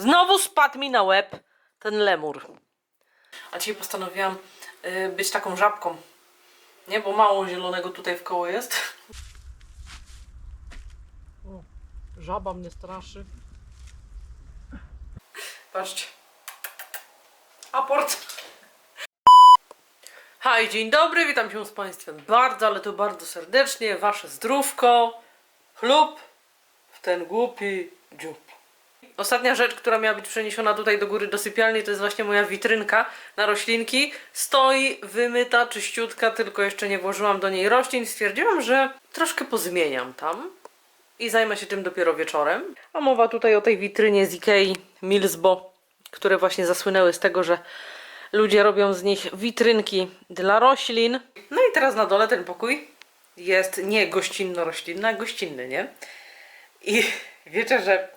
Znowu spadł mi na łeb ten lemur. A dzisiaj postanowiłam y, być taką żabką. Nie, bo mało zielonego tutaj w koło jest. O, żaba mnie straszy. Patrzcie. Aport. Hej, dzień dobry, witam się z Państwem bardzo, ale to bardzo serdecznie. Wasze zdrówko, chlub w ten głupi dziób. Ostatnia rzecz, która miała być przeniesiona tutaj do góry do sypialni, to jest właśnie moja witrynka na roślinki. Stoi wymyta, czyściutka, tylko jeszcze nie włożyłam do niej roślin. Stwierdziłam, że troszkę pozmieniam tam i zajmę się tym dopiero wieczorem. A mowa tutaj o tej witrynie z Ikei Milsbo, które właśnie zasłynęły z tego, że ludzie robią z nich witrynki dla roślin. No i teraz na dole ten pokój jest nie gościnno-roślinny, a gościnny, nie? I wiecie, że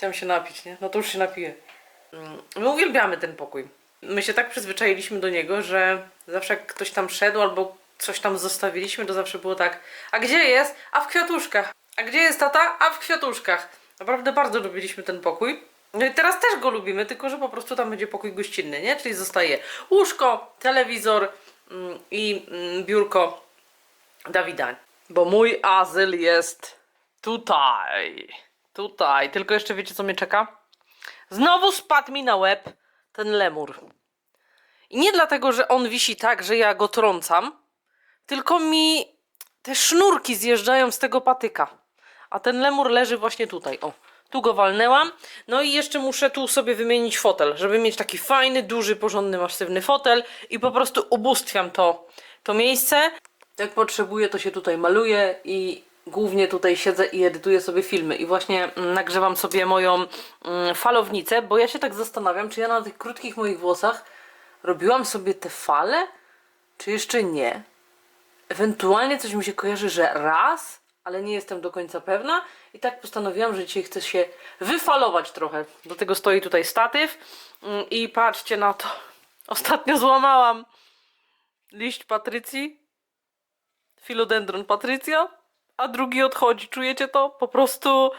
chciałam się napić, nie? No to już się napiję. Mm, My uwielbiamy ten pokój. My się tak przyzwyczailiśmy do niego, że zawsze jak ktoś tam szedł albo coś tam zostawiliśmy, to zawsze było tak. A gdzie jest? A w kwiatuszkach. A gdzie jest tata? A w kwiatuszkach. Naprawdę bardzo lubiliśmy ten pokój. No i teraz też go lubimy, tylko że po prostu tam będzie pokój gościnny, nie? Czyli zostaje łóżko, telewizor mm, i mm, biurko Dawida. Bo mój azyl jest tutaj. Tutaj. Tylko jeszcze wiecie, co mnie czeka? Znowu spadł mi na łeb ten lemur. I nie dlatego, że on wisi tak, że ja go trącam, tylko mi te sznurki zjeżdżają z tego patyka. A ten lemur leży właśnie tutaj. O, tu go walnęłam. No i jeszcze muszę tu sobie wymienić fotel, żeby mieć taki fajny, duży, porządny, masywny fotel i po prostu ubóstwiam to, to miejsce. Jak potrzebuję, to się tutaj maluję i głównie tutaj siedzę i edytuję sobie filmy. I właśnie mm, nagrzewam sobie moją mm, falownicę, bo ja się tak zastanawiam, czy ja na tych krótkich moich włosach robiłam sobie te fale, czy jeszcze nie. Ewentualnie coś mi się kojarzy, że raz, ale nie jestem do końca pewna. I tak postanowiłam, że dzisiaj chcę się wyfalować trochę. Do tego stoi tutaj statyw. Mm, I patrzcie na to. Ostatnio złamałam liść Patrycji. Philodendron Patrycja. A drugi odchodzi. Czujecie to? Po prostu.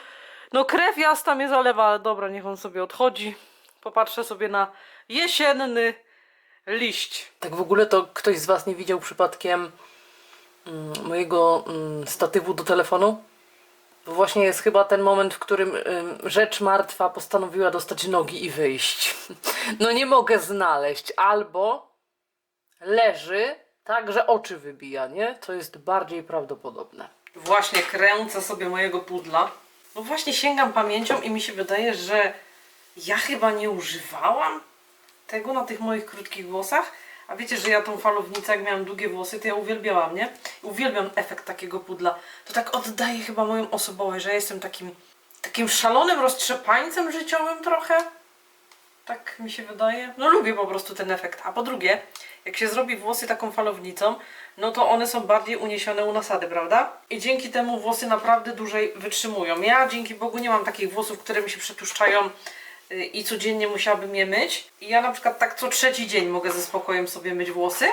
No krew jasna mnie zalewa, ale dobra, niech on sobie odchodzi. Popatrzę sobie na jesienny liść. Tak w ogóle to ktoś z Was nie widział przypadkiem mm, mojego mm, statywu do telefonu? Bo właśnie jest chyba ten moment, w którym ym, rzecz martwa postanowiła dostać nogi i wyjść. No nie mogę znaleźć. Albo leży tak, że oczy wybija, nie? To jest bardziej prawdopodobne. Właśnie kręcę sobie mojego pudla. No właśnie sięgam pamięcią i mi się wydaje, że ja chyba nie używałam tego na tych moich krótkich włosach. A wiecie, że ja tą falownicę, jak miałam długie włosy, to ja uwielbiałam, nie? Uwielbiam efekt takiego pudla. To tak oddaje chyba moją osobowość, że ja jestem takim, takim szalonym roztrzepańcem życiowym trochę. Tak mi się wydaje. No lubię po prostu ten efekt. A po drugie, jak się zrobi włosy taką falownicą, no to one są bardziej uniesione u nasady, prawda? I dzięki temu włosy naprawdę dłużej wytrzymują. Ja dzięki Bogu nie mam takich włosów, które mi się przetłuszczają y, i codziennie musiałabym je myć. I ja na przykład tak co trzeci dzień mogę ze spokojem sobie myć włosy.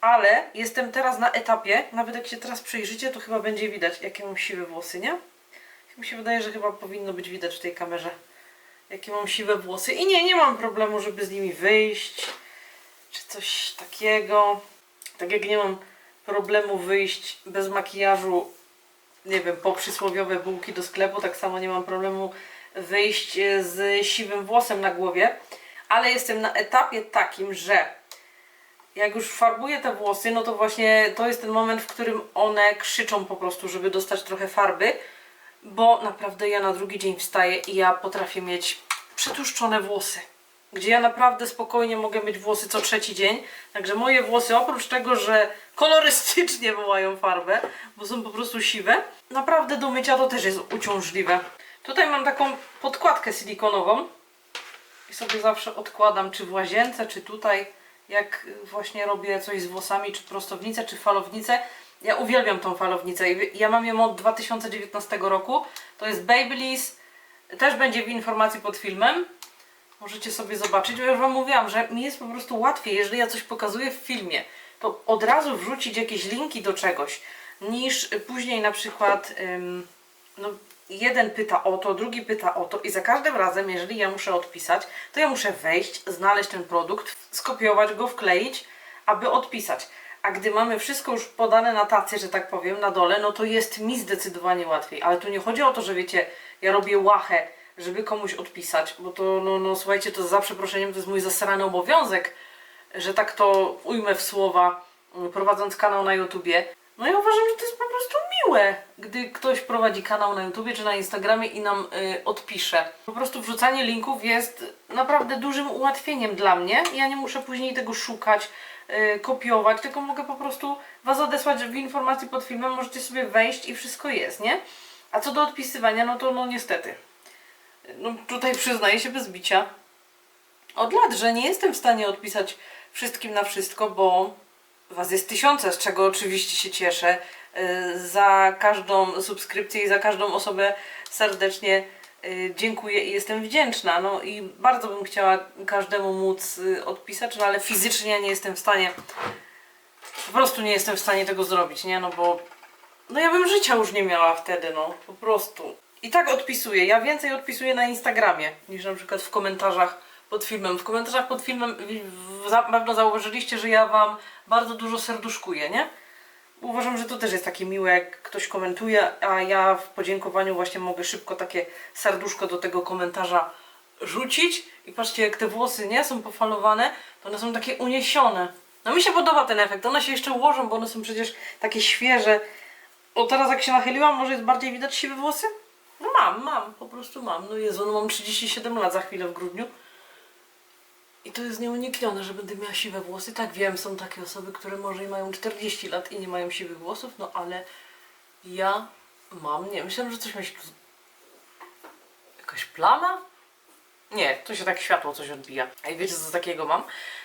Ale jestem teraz na etapie, nawet jak się teraz przyjrzycie, to chyba będzie widać, jakie mam siwe włosy, nie? Mi się wydaje, że chyba powinno być widać w tej kamerze, jakie mam siwe włosy. I nie, nie mam problemu, żeby z nimi wyjść, czy coś takiego. Tak jak nie mam problemu wyjść bez makijażu, nie wiem, po przysłowiowe bułki do sklepu, tak samo nie mam problemu wyjść e, z siwym włosem na głowie. Ale jestem na etapie takim, że jak już farbuję te włosy, no to właśnie to jest ten moment, w którym one krzyczą po prostu, żeby dostać trochę farby, bo naprawdę ja na drugi dzień wstaję i ja potrafię mieć przetłuszczone włosy. Gdzie ja naprawdę spokojnie mogę mieć włosy co trzeci dzień. Także moje włosy, oprócz tego, że kolorystycznie wołają farbę, bo są po prostu siwe, naprawdę do mycia to też jest uciążliwe. Tutaj mam taką podkładkę silikonową i sobie zawsze odkładam, czy w łazience, czy tutaj, jak właśnie robię coś z włosami, czy prostownicę, czy falownicę. Ja uwielbiam tą falownicę ja mam ją od 2019 roku. To jest Babyliss, też będzie w informacji pod filmem. Możecie sobie zobaczyć, bo ja już Wam mówiłam, że mi jest po prostu łatwiej, jeżeli ja coś pokazuję w filmie, to od razu wrzucić jakieś linki do czegoś, niż później na przykład, ym, no jeden pyta o to, drugi pyta o to i za każdym razem, jeżeli ja muszę odpisać, to ja muszę wejść, znaleźć ten produkt, skopiować go, wkleić, aby odpisać. A gdy mamy wszystko już podane na tacy, że tak powiem, na dole, no to jest mi zdecydowanie łatwiej. Ale tu nie chodzi o to, że wiecie, ja robię łachę, żeby komuś odpisać, bo to, no, no słuchajcie, to za przeproszeniem to jest mój zasrany obowiązek, że tak to ujmę w słowa, mm, prowadząc kanał na YouTubie. No ja uważam, że to jest po prostu miłe, gdy ktoś prowadzi kanał na YouTubie czy na Instagramie i nam y, odpisze. Po prostu wrzucanie linków jest naprawdę dużym ułatwieniem dla mnie. Ja nie muszę później tego szukać, kopiować, tylko mogę po prostu Was odesłać w informacji pod filmem, możecie sobie wejść i wszystko jest, nie? A co do odpisywania, no to no niestety. No tutaj przyznaję się bez bicia. Od lat, że nie jestem w stanie odpisać wszystkim na wszystko, bo Was jest tysiące, z czego oczywiście się cieszę. Yy, Za każdą subskrypcję i za każdą osobę serdecznie dziękuję i jestem wdzięczna. No i bardzo bym chciała każdemu móc yy, odpisać, no ale fizycznie nie jestem w stanie. Po prostu nie jestem w stanie tego zrobić, nie? No bo no ja bym życia już nie miała wtedy, no po prostu. I tak odpisuję. Ja więcej odpisuję na Instagramie niż na przykład w komentarzach pod filmem. W komentarzach pod filmem za- pewno zauważyliście, że ja Wam bardzo dużo serduszkuję, nie? Uważam, że to też jest takie miłe, jak ktoś komentuje, a ja w podziękowaniu właśnie mogę szybko takie serduszko do tego komentarza rzucić. I patrzcie, jak te włosy nie są pofalowane, to one są takie uniesione. No mi się podoba ten efekt. One się jeszcze ułożą, bo one są przecież takie świeże. O, teraz jak się nachyliłam, może jest bardziej widać siwe włosy? No mam, mam, po prostu mam. No Jezu, no mam 37 lat za chwilę w grudniu. I to jest nieuniknione, że będę miała siwe włosy. Tak wiem, są takie osoby, które może i mają 40 lat i nie mają siwych włosów, no ale ja mam, nie, myślałam, że coś myśli. Jakaś plama? Nie, to się tak światło coś odbija. A i wiecie co takiego mam?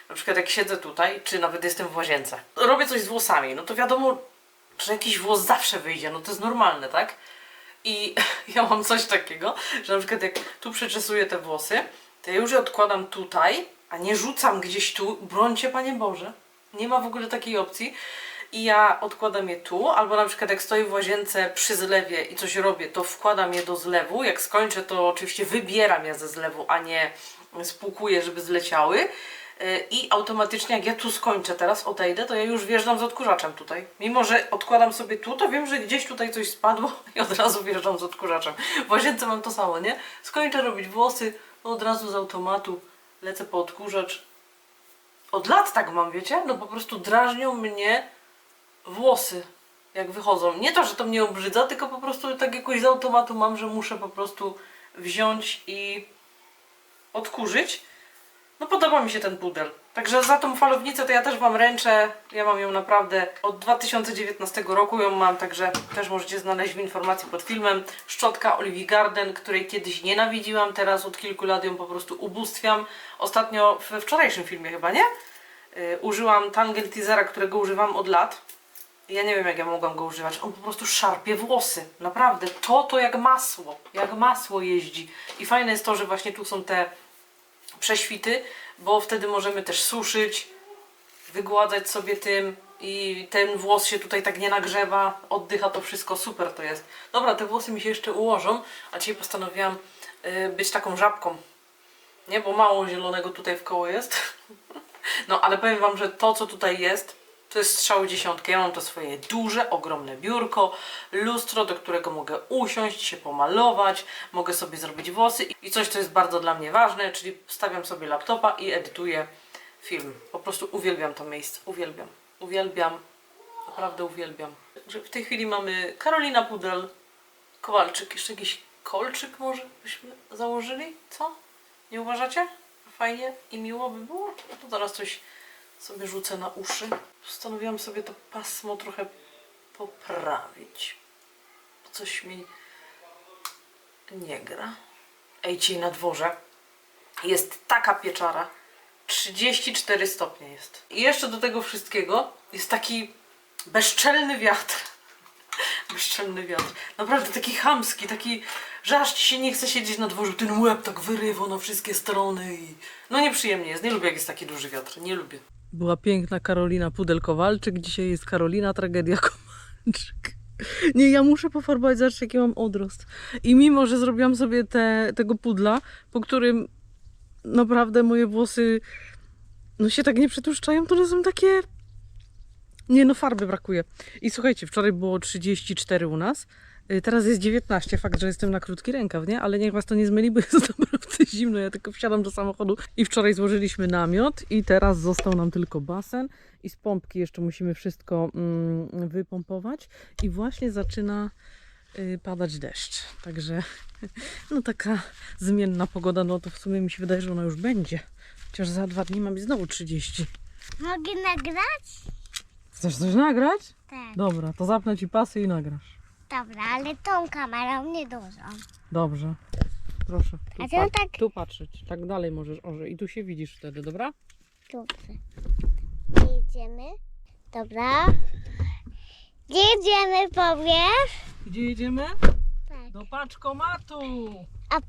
Na przykład jak siedzę tutaj, czy nawet jestem w łazience, robię coś z włosami, no to wiadomo, że jakiś włos zawsze wyjdzie, no to jest normalne, tak? I ja mam coś takiego, że na przykład jak tu przeczesuję te włosy, to ja już je odkładam tutaj, a nie rzucam gdzieś tu, brońcie Panie Boże. Nie ma w ogóle takiej opcji. I ja odkładam je tu, albo na przykład jak stoję w łazience przy zlewie i coś robię, to wkładam je do zlewu. Jak skończę, to oczywiście wybieram je ze zlewu, a nie spłukuję, żeby zleciały. Yy, I automatycznie jak ja tu skończę teraz, odejdę, to ja już wjeżdżam z odkurzaczem tutaj. Mimo, że odkładam sobie tu, to wiem, że gdzieś tutaj coś spadło i od razu wjeżdżam z odkurzaczem. W łazience mam to samo, nie? Skończę robić włosy, od razu z automatu lecę po odkurzacz. Od lat tak mam, wiecie? No po prostu drażnią mnie włosy, jak wychodzą. Nie to, że to mnie obrzydza, tylko po prostu tak jakoś z automatu mam, że muszę po prostu wziąć i odkurzyć. No podoba mi się ten pudel. Także za tą falownicę to ja też Wam ręczę. Ja mam ją naprawdę od 2019 roku ją mam, także też możecie znaleźć w informacji pod filmem. Szczotka Olivia Garden, której kiedyś nienawidziłam, teraz od kilku lat ją po prostu ubóstwiam. Ostatnio we wczorajszym filmie chyba, nie? Yy, użyłam Tangle Teasera, którego używam od lat. Ja nie wiem jak ja mogłam go używać. On po prostu szarpie włosy. Naprawdę. To to jak masło. Jak masło jeździ. I fajne jest to, że właśnie tu są te prześwity, bo wtedy możemy też suszyć, wygładzać sobie tym i ten włos się tutaj tak nie nagrzewa, oddycha to wszystko, super to jest. Dobra, te włosy mi się jeszcze ułożą, a dzisiaj postanowiłam y, być taką żabką. Nie, bo mało zielonego tutaj w koło jest. No, ale powiem Wam, że to, co tutaj jest, to jest strzał dziesiątkę. Ja mam to swoje duże, ogromne biurko, lustro, do którego mogę usiąść, się pomalować, mogę sobie zrobić włosy i coś, co jest bardzo dla mnie ważne, czyli stawiam sobie laptopa i edytuję film. Po prostu uwielbiam to miejsce, uwielbiam, uwielbiam, naprawdę uwielbiam. W tej chwili mamy Karolina Pudel, Kowalczyk, jeszcze jakiś kolczyk może byśmy założyli, co? Nie uważacie? Fajnie i miło by było? No to zaraz coś sobie rzucę na uszy. Postanowiłam sobie to pasmo trochę poprawić. Coś mi nie gra. Ej, dzisiaj na dworze jest taka pieczara. 34 stopnie jest. I jeszcze do tego wszystkiego jest taki bezczelny wiatr. Bezczelny wiatr. Naprawdę taki chamski, taki, że aż ci się nie chce siedzieć na dworzu. Ten łeb tak wyrywa na wszystkie strony i... No nieprzyjemnie jest. Nie lubię jak jest taki duży wiatr. Nie lubię. Była piękna Karolina Pudel-Kowalczyk. Dzisiaj jest Karolina Tragedia Kowalczyk. Nie, ja muszę pofarbować, zobaczcie jaki mam odrost. I mimo, że zrobiłam sobie te, tego pudla, po którym naprawdę moje włosy no się tak nie przetłuszczają, to one są takie... Nie no, farby brakuje. I słuchajcie, wczoraj było 34 u nas, teraz jest 19, fakt, że jestem na krótki rękaw, nie? Ale niech was to nie zmyli, bo jest naprawdę zimno, ja tylko wsiadam do samochodu. I wczoraj złożyliśmy namiot i teraz został nam tylko basen i z pompki jeszcze musimy wszystko mm, wypompować i właśnie zaczyna y, padać deszcz. Także no taka zmienna pogoda, no to w sumie mi się wydaje, że ona już będzie. Chociaż za dwa dni ma być znowu 30. Mogę nagrać? Chcesz coś nagrać? Tak. Dobra, to zapnę ci pasy i nagrasz. Dobra, ale tą kamerą nie dużą. Dobrze. Proszę. Tu, A ty tak- tu patrzeć. Tak dalej możesz, Orze. I tu się widzisz wtedy, dobra? Dobrze. Jedziemy. Dobra. Gdzie jedziemy, powiesz? Gdzie jedziemy? Tak. Do paczkomatu. A-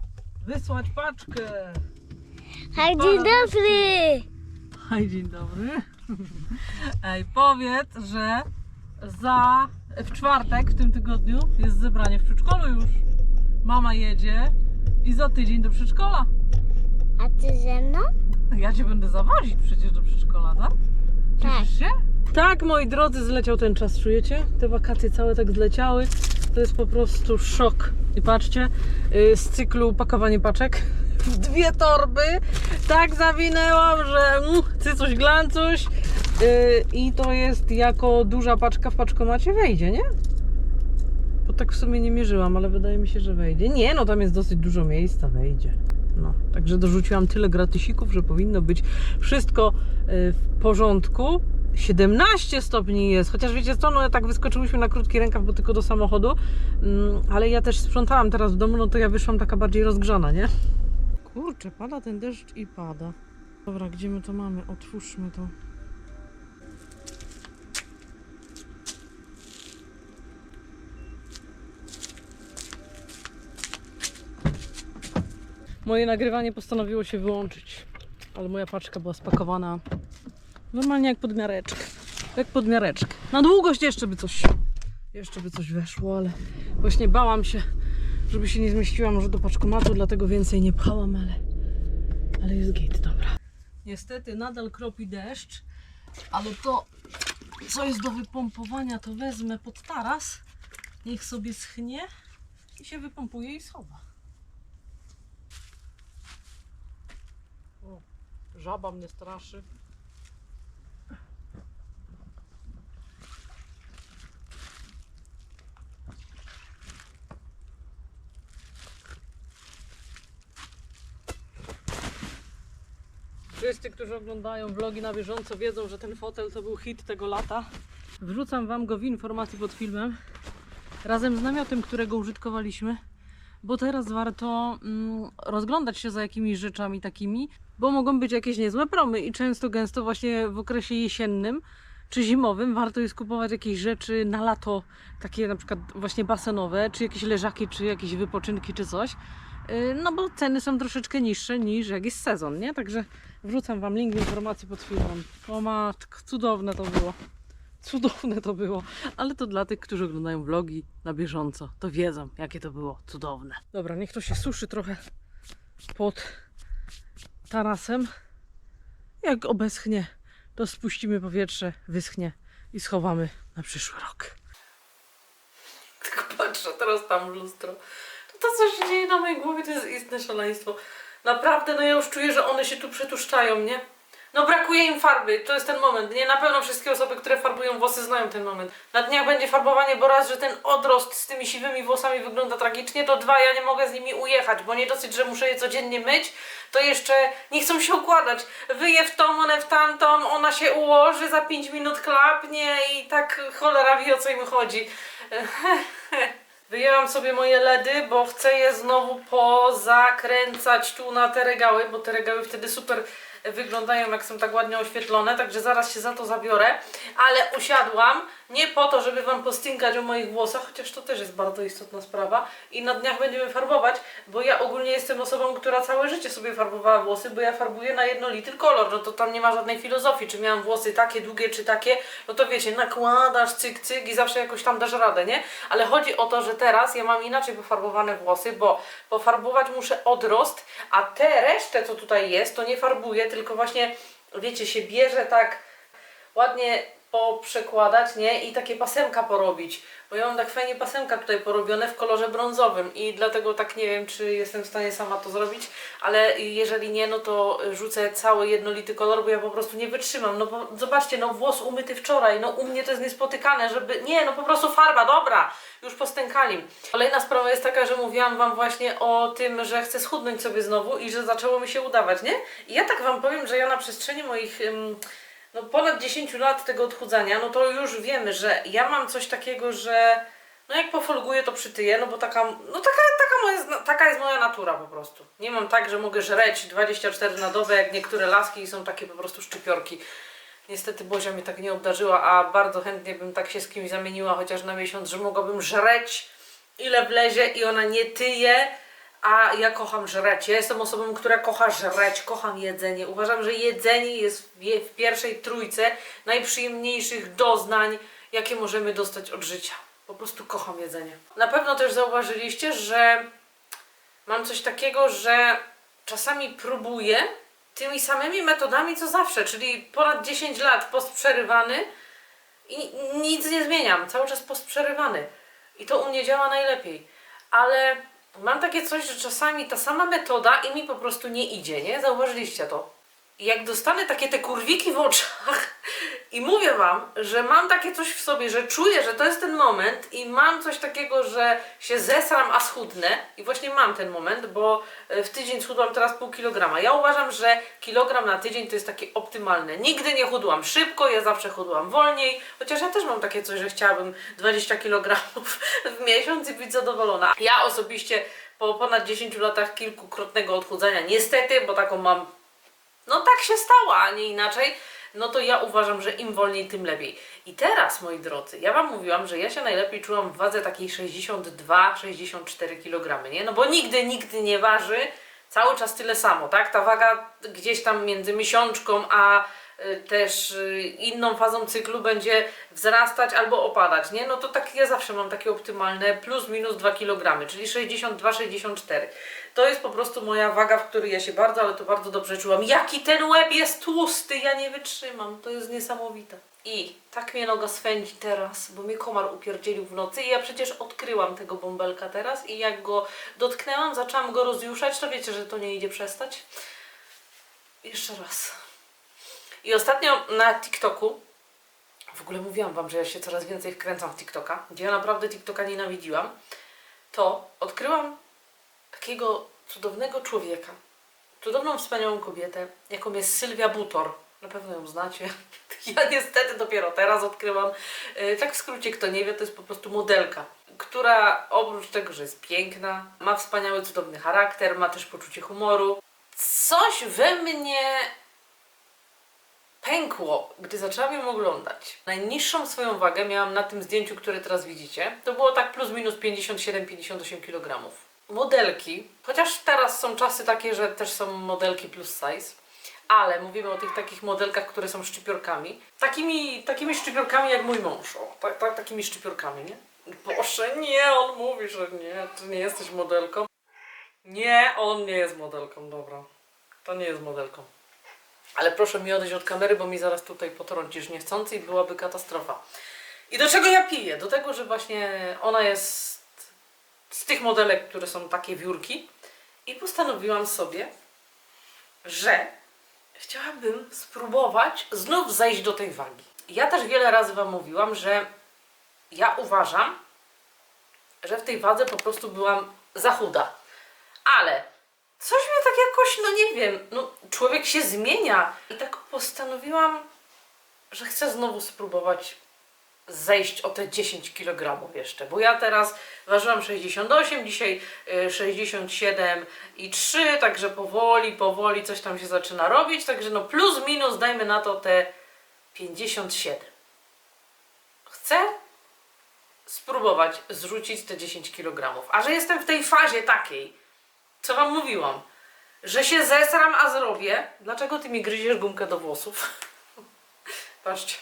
Wysłać paczkę. Hej, dzień dobry. Hej, dzień dobry. Ej, powiedz, że za w czwartek w tym tygodniu jest zebranie w przedszkolu już. Mama jedzie i za tydzień do przedszkola. A ty ze mną? Ja cię będę zawozić przecież do przedszkola, tak? Tak. Cieszysz się? Tak, moi drodzy, zleciał ten czas, czujecie? Te wakacje całe tak zleciały. To jest po prostu szok. I patrzcie, yy, z cyklu pakowanie paczek dwie torby. Tak zawinęłam, że mm, cycuś glancuś. Yy, I to jest jako duża paczka w paczkomacie wejdzie, nie? Bo tak w sumie nie mierzyłam, ale wydaje mi się, że wejdzie. Nie, no tam jest dosyć dużo miejsca, wejdzie. No, także dorzuciłam tyle gratysików, że powinno być wszystko y, w porządku. 17 stopni jest, chociaż wiecie co, no tak wyskoczyłyśmy na krótki rękaw, bo tylko do samochodu, mm, ale ja też sprzątałam teraz w domu, no to ja wyszłam taka bardziej rozgrzana, nie? Kurczę, pada ten deszcz i pada. Dobra, gdzie my to mamy? Otwórzmy to. Moje nagrywanie postanowiło się wyłączyć, ale moja paczka była spakowana normalnie jak podmiareczkę. Jak podmiareczkę. Na długość jeszcze by coś, jeszcze by coś weszło, ale właśnie bałam się, żeby się nie zmieściła może do paczkomatu, dlatego więcej nie pchałam, ale, ale jest git, dobra. Niestety nadal kropi deszcz, ale to, co jest do wypompowania, to wezmę pod taras, niech sobie schnie i się wypompuje i schowa. O, żaba mnie straszy. Wszyscy, którzy oglądają vlogi na bieżąco, wiedzą, że ten fotel to był hit tego lata. Wrzucam Wam go w informacji pod filmem razem z namiotem, którego użytkowaliśmy, bo teraz warto mm, rozglądać się za jakimiś rzeczami takimi, bo mogą być jakieś niezłe promy i często gęsto właśnie w okresie jesiennym czy zimowym warto jest kupować jakieś rzeczy na lato, takie na przykład właśnie basenowe, czy jakieś leżaki, czy jakieś wypoczynki, czy coś. Yy, No bo ceny są troszeczkę niższe niż jak jest sezon, nie? Także wrzucam Wam link informacji pod filmem. O matko, cudowne to było. Cudowne to było, ale to dla tych, którzy oglądają vlogi na bieżąco, to wiedzą, jakie to było cudowne. Dobra, niech to się suszy trochę pod tarasem. Jak obeschnie, to spuścimy powietrze, wyschnie i schowamy na przyszły rok. Tylko patrzę teraz tam w lustro. To, co się dzieje na mojej głowie to jest istne szaleństwo. Naprawdę, no ja już czuję, że one się tu przetuszczają, nie? No brakuje im farby, to jest ten moment, nie? Na pewno wszystkie osoby, które farbują włosy znają ten moment. Na dniach będzie farbowanie, bo raz, że ten odrost z tymi siwymi włosami wygląda tragicznie, to dwa, ja nie mogę z nimi ujechać, bo nie dosyć, że muszę je codziennie myć, to jeszcze nie chcą się układać. Wyje w tą, one w tamtą, ona się ułoży, za 5 minut klapnie i tak cholera wie o co im chodzi. Wyjęłam sobie moje ledy, bo chcę je znowu pozakręcać tu na te regały, bo te regały wtedy super wyglądają, jak są tak ładnie oświetlone, także zaraz się za to zabiorę, ale usiadłam nie po to, żeby Wam postinkać o moich włosach, chociaż to też jest bardzo istotna sprawa i na dniach będziemy farbować, bo ja ogólnie jestem osobą, która całe życie sobie farbowała włosy, bo ja farbuję na jednolity kolor, no to tam nie ma żadnej filozofii, czy miałam włosy takie długie, czy takie, no to wiecie, nakładasz cyk, cyk i zawsze jakoś tam dasz radę, nie? Ale chodzi o to, że teraz ja mam inaczej pofarbowane włosy, bo pofarbować muszę odrost, a te resztę, co tutaj jest, to nie farbuję, tylko właśnie, wiecie, się bierze tak ładnie poprzekładać, nie? I takie pasemka porobić. Bo ja mam tak fajnie pasemka tutaj porobione w kolorze brązowym i dlatego tak nie wiem, czy jestem w stanie sama to zrobić, ale jeżeli nie, no to rzucę cały jednolity kolor, bo ja po prostu nie wytrzymam. No bo zobaczcie, no włos umyty wczoraj, no u mnie to jest niespotykane, żeby... Nie, no po prostu farba, dobra, już postękali. Kolejna sprawa jest taka, że mówiłam Wam właśnie o tym, że chcę schudnąć sobie znowu i że zaczęło mi się udawać, nie? I ja tak Wam powiem, że ja na przestrzeni moich... ym, no ponad 10 lat tego odchudzania, no to już wiemy, że ja mam coś takiego, że no jak pofolguję to przytyję, no bo taka, no taka, taka, moja, taka jest moja natura po prostu. Nie mam tak, że mogę żreć 24 na dobę, jak niektóre laski i są takie po prostu szczypiorki. Niestety Bozia mnie tak nie obdarzyła, a bardzo chętnie bym tak się z kimś zamieniła, chociaż na miesiąc, że mogłabym żreć ile wlezie i ona nie tyje, a ja kocham żreć. Ja jestem osobą, która kocha żreć, kocham jedzenie. Uważam, że jedzenie jest w, pierwszej trójce najprzyjemniejszych doznań, jakie możemy dostać od życia. Po prostu kocham jedzenie. Na pewno też zauważyliście, że mam coś takiego, że czasami próbuję tymi samymi metodami co zawsze, czyli ponad 10 lat post przerywany i nic nie zmieniam, cały czas post przerywany. I to u mnie działa najlepiej. Ale mam takie coś, że czasami ta sama metoda i mi po prostu nie idzie, nie? Zauważyliście to. Jak dostanę takie te kurwiki w oczach i mówię wam, że mam takie coś w sobie, że czuję, że to jest ten moment i mam coś takiego, że się zesram, a schudnę i właśnie mam ten moment, bo e, w tydzień schudłam teraz pół kilograma. Ja uważam, że kilogram na tydzień to jest takie optymalne. Nigdy nie chudłam szybko, ja zawsze chudłam wolniej, chociaż ja też mam takie coś, że chciałabym 20 kilogramów w miesiąc i być zadowolona. Ja osobiście po ponad 10 latach kilkukrotnego odchudzania, niestety, bo taką mam no tak się stało, a nie inaczej, no to ja uważam, że im wolniej, tym lepiej. I teraz, moi drodzy, ja Wam mówiłam, że ja się najlepiej czułam w wadze takiej 62-64 kg, nie? No bo nigdy, nigdy nie waży cały czas tyle samo, tak? Ta waga gdzieś tam między miesiączką a też y, inną fazą cyklu będzie wzrastać albo opadać, nie? No to tak ja zawsze mam takie optymalne plus minus 2 kg, czyli 62-64. To jest po prostu moja waga, w której ja się bardzo, ale to bardzo dobrze czułam. Jaki ten łeb jest tłusty, ja nie wytrzymam, to jest niesamowite. I tak mnie noga swędzi teraz, bo mnie komar upierdzielił w nocy i ja przecież odkryłam tego bąbelka teraz i jak go dotknęłam, zaczęłam go rozjuszać, to wiecie, że to nie idzie przestać. Jeszcze raz. I ostatnio na TikToku, w ogóle mówiłam Wam, że ja się coraz więcej wkręcam w TikToka, gdzie ja naprawdę TikToka nienawidziłam, to odkryłam takiego cudownego człowieka, cudowną, wspaniałą kobietę, jaką jest Sylwia Butor. Na pewno ją znacie. Ja niestety dopiero teraz odkryłam. E, Tak w skrócie, kto nie wie, to jest po prostu modelka, która oprócz tego, że jest piękna, ma wspaniały, cudowny charakter, ma też poczucie humoru. Coś we mnie pękło, gdy zaczęłam ją oglądać. Najniższą swoją wagę miałam na tym zdjęciu, które teraz widzicie. To było tak plus minus 57-58 kg. Modelki, chociaż teraz są czasy takie, że też są modelki plus size, ale mówimy o tych takich modelkach, które są szczypiorkami. Takimi, takimi szczypiorkami jak mój mąż. O, ta, ta, takimi szczypiorkami, nie? Boże, nie, on mówi, że nie, ty nie jesteś modelką. Nie, on nie jest modelką, dobra. To nie jest modelką. Ale proszę mi odejść od kamery, bo mi zaraz tutaj potrącisz niechcący i byłaby katastrofa. I do czego ja piję? Do tego, że właśnie ona jest z tych modelek, które są takie wiórki. I postanowiłam sobie, że chciałabym spróbować znów zejść do tej wagi. Ja też wiele razy Wam mówiłam, że ja uważam, że w tej wadze po prostu byłam za chuda. Ale coś mnie tak jakoś, no nie wiem, no człowiek się zmienia. I tak postanowiłam, że chcę znowu spróbować zejść o te 10 kg jeszcze, bo ja teraz ważyłam 68, dzisiaj y, 67 i 3, także powoli, powoli coś tam się zaczyna robić, także no plus minus dajmy na to te 57. Chcę spróbować zrzucić te 10 kg, a że jestem w tej fazie takiej, co wam mówiłam, że się zesram, a zrobię. Dlaczego ty mi gryziesz gumkę do włosów? Patrzcie.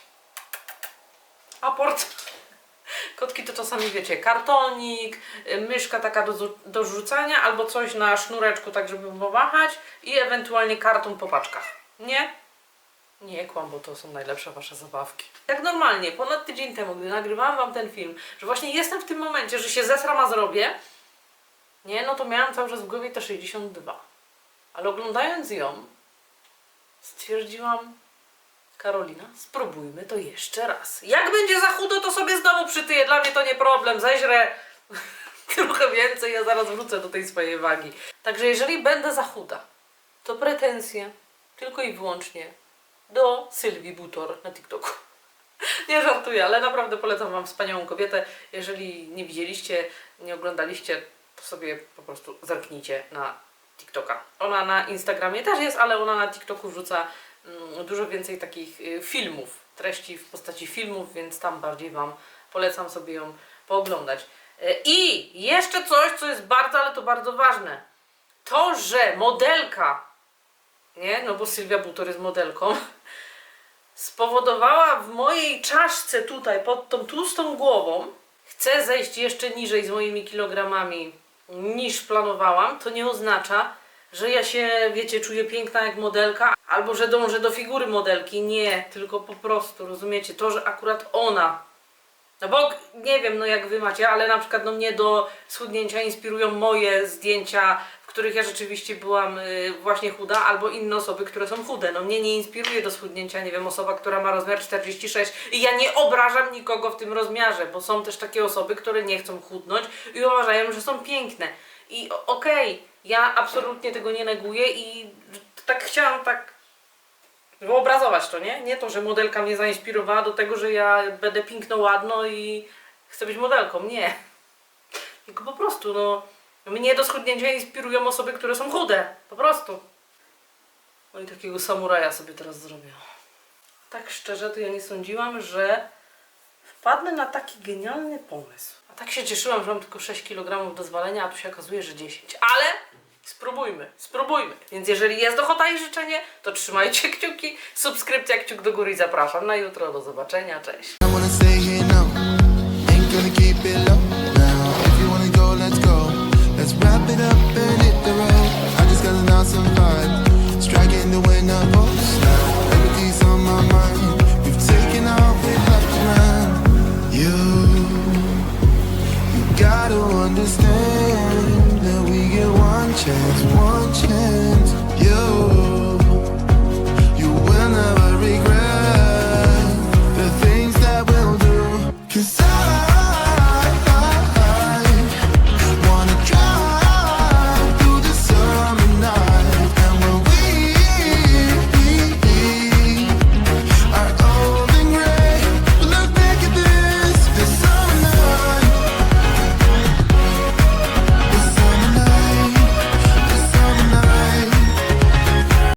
Aport. Kotki to czasami wiecie, kartonik, myszka taka do, do rzucania albo coś na sznureczku, tak żeby powahać i ewentualnie karton po paczkach. Nie? Nie kłam, bo to są najlepsze wasze zabawki. Jak normalnie, ponad tydzień temu, gdy nagrywałam wam ten film, że właśnie jestem w tym momencie, że się zesram, a zrobię, nie, no to miałam cały czas w głowie te 62. Ale oglądając ją, stwierdziłam, Karolina, spróbujmy to jeszcze raz. Jak będzie za chudo, to sobie znowu przytyję. Dla mnie to nie problem. Zeźrę trochę więcej, ja zaraz wrócę do tej swojej wagi. Także jeżeli będę za chuda, to pretensje tylko i wyłącznie do Sylwii Butor na TikToku. Nie żartuję, ale naprawdę polecam Wam wspaniałą kobietę. Jeżeli nie widzieliście, nie oglądaliście, sobie po prostu zerknijcie na TikToka. Ona na Instagramie też jest, ale ona na TikToku wrzuca mm, dużo więcej takich y, filmów, treści w postaci filmów, więc tam bardziej Wam polecam sobie ją pooglądać. Y, I jeszcze coś, co jest bardzo, ale to bardzo ważne. To, że modelka, nie, no bo Sylwia Butor jest modelką, spowodowała w mojej czaszce tutaj, pod tą tłustą głową, chcę zejść jeszcze niżej z moimi kilogramami niż planowałam, to nie oznacza, że ja się, wiecie, czuję piękna jak modelka, albo że dążę do figury modelki. Nie, tylko po prostu, rozumiecie, to, że akurat ona no bo nie wiem, no jak wy macie, ale na przykład no mnie do schudnięcia inspirują moje zdjęcia, w których ja rzeczywiście byłam y, właśnie chuda, albo inne osoby, które są chude. No mnie nie inspiruje do schudnięcia, nie wiem, osoba, która ma rozmiar 46 i ja nie obrażam nikogo w tym rozmiarze, bo są też takie osoby, które nie chcą chudnąć i uważają, że są piękne. I okej, ja absolutnie tego nie neguję i tak chciałam tak wyobrazować to, nie? Nie to, że modelka mnie zainspirowała do tego, że ja będę piękno, ładno i chcę być modelką. Nie. Tylko po prostu, no, mnie do schudnięcia inspirują osoby, które są chude. Po prostu. No i takiego samuraja sobie teraz zrobię. Tak szczerze, to ja nie sądziłam, że wpadnę na taki genialny pomysł. A tak się cieszyłam, że mam tylko 6 kg do zwalenia, a tu się okazuje, że 10. Ale Spróbujmy, spróbujmy. Więc jeżeli jest ochota i życzenie, to trzymajcie kciuki, subskrypcja, kciuk do góry i zapraszam na jutro. Do zobaczenia, cześć. No. Up and hit the road. I just got an awesome vibe. Striking the wind up.